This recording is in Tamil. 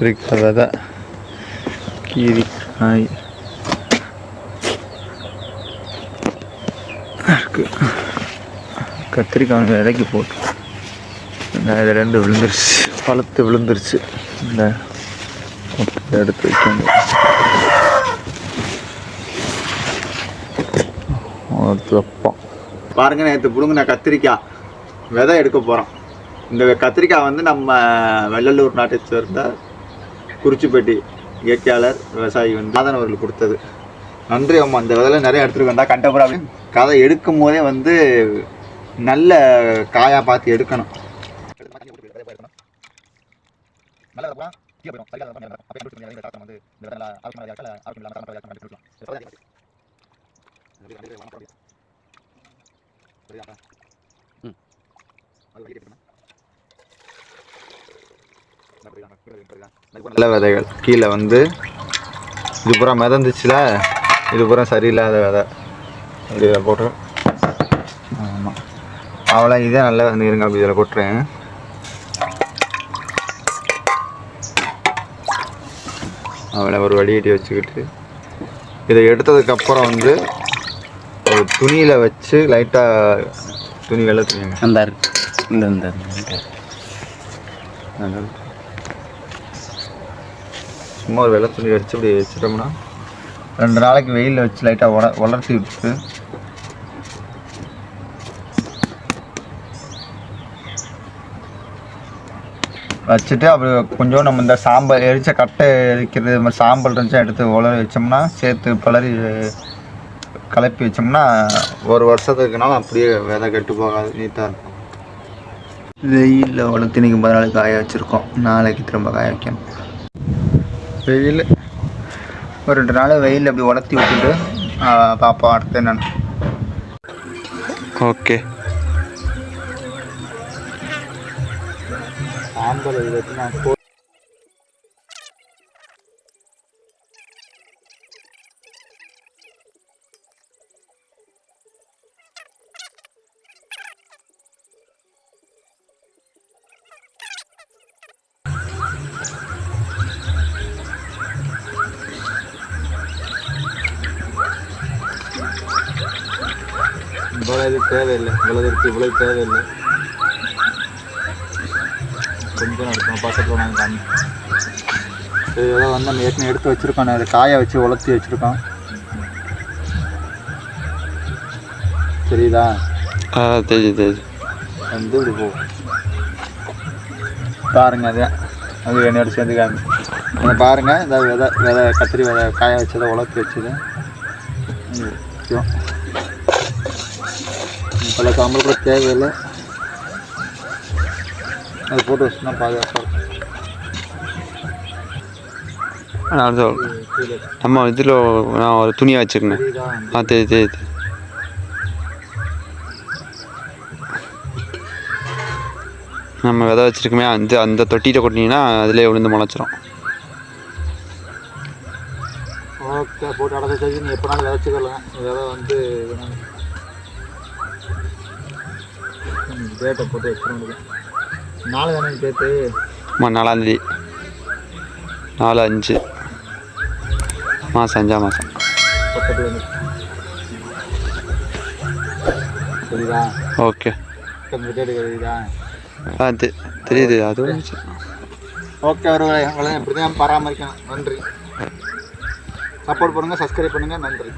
கத்திரிக்காய் விதை கீரி. காய் கத்திரிக்காய் விதைக்கு போட்டு. இந்த இது ரெண்டு விழுந்துருச்சு. பழுத்து விழுந்துருச்சு. இந்த எடுத்து வைக்கணும். பாருங்க நேற்று புடுங்கின கத்திரிக்காய். விதை எடுக்க போகிறோம் இந்த கத்திரிக்காய் வந்து நம்ம வெள்ளலூர் நாட்டை சேர்ந்த குறிச்சிப்பேட்டி இயற்கையாளர் விவசாயி வந்து நாதன் அவர்கள் கொடுத்தது. நன்றி அம்மா. இந்த விதையில நிறைய எடுத்துருக்கேன்டா கண்டபுரா கதை எடுக்கும் போதே வந்து நல்ல காயாக பார்த்து எடுக்கணும்? நல்ல விதைகள் கீழே வந்து இது பூரா மிதந்துச்சுல? இது பூரா சரியில்லாத விதை. அப்படி இதில் போட்டு ஆமாம் அவ்வளோ இதே நல்ல வந்து இருங்க அப்படி இதில் கொட்டுறேன் அவளை ஒரு வடிகட்டி வச்சுக்கிட்டு. இதை எடுத்ததுக்கப்புறம் வந்து ஒரு துணியில் வச்சு லைட்டாக துணி வெள்ளை துணி அந்த இந்த சும்மா ஒரு வெள்ளை துணி வச்சு இப்படி வச்சிட்டோம்னா ரெண்டு நாளைக்கு வெயிலில் வச்சு லைட்டாக உட வளர்த்தி விட்டு வச்சுட்டு அப்படி கொஞ்சம் நம்ம இந்த சாம்பல் எரிச்ச கட்டை எரிக்கிறது மாதிரி சாம்பல் இருந்துச்சா எடுத்து உலர வச்சோம்னா சேர்த்து பலரி கலப்பி வச்சோம்னா ஒரு வருஷத்துக்குனாலும் அப்படியே விதை கெட்டு போகாது நீட்டாக இருக்கும். வெயிலில் வளர்த்து நீங்கள் பதினாலு காய வச்சுருக்கோம். நாளைக்கு திரும்ப காய வைக்கணும். வெயில். ஒரு ரெண்டு நாள் வெயில் அப்படி உலர்த்தி விட்டுட்டு ஆ, பார்ப்போம் அடுத்து என்னன்னு. ஓகே. சாம்பல் இவ்வளோ இது தேவையில்லை. இவ்வளோ இருக்கு இவ்வளோ தேவையில்லை. கொஞ்சம் எடுக்கணும் பக்கத்தில் நாங்கள் காமி. இது ஏதோ வந்து நம்ம ஏற்கனவே எடுத்து வச்சுருக்கோம் அதை காய வச்சு உலர்த்தி வச்சுருக்கோம். தெரியுதா? ஆ தெரியுது தெரியுது. வந்து இப்படி போகும் பாருங்க அது அது என்னோட சேர்ந்து காமி. நீங்க பாருங்க இந்த விதை விதை கத்திரி விதை காய வச்சதை உலர்த்தி வச்சது. பல சாம்பல் கூட தேவையில்லை. அது போட்டு வச்சுனா பாதுகாப்பாக சொல் நம்ம இதில் நான் ஒரு துணியை வச்சுருந்தேன். தெரியுதா ஆ தெரியுது தெரியுது நம்ம விதை வச்சுருக்கோமே அந்த அந்த தொட்டியில் கொட்டினீங்கன்னா அதிலே விழுந்து முளைச்சிரும். ஓகே போட்டு அடக்க நீ எப்போனாலும் விதைச்சிக்கலாம் விதை வந்து டேட்டை போட்டு முடியும் நாலு தானே டேட்டு ஆமாம் நாலாந்தேதி. நாலு அஞ்சு. மாதம் அஞ்சாம் மாதம் பக்கத்தில் சரிதா? ஓகே. இந்த டேட்டு தெரியுதா ஆ தெ- தெரியுது. அதுவும் ஓகே அவர்களை உங்களை இப்படி தான் பராமரிக்கணும். நன்றி. சப்போர்ட் பண்ணுங்கள் சப்ஸ்கிரைப் பண்ணுங்கள் நன்றி.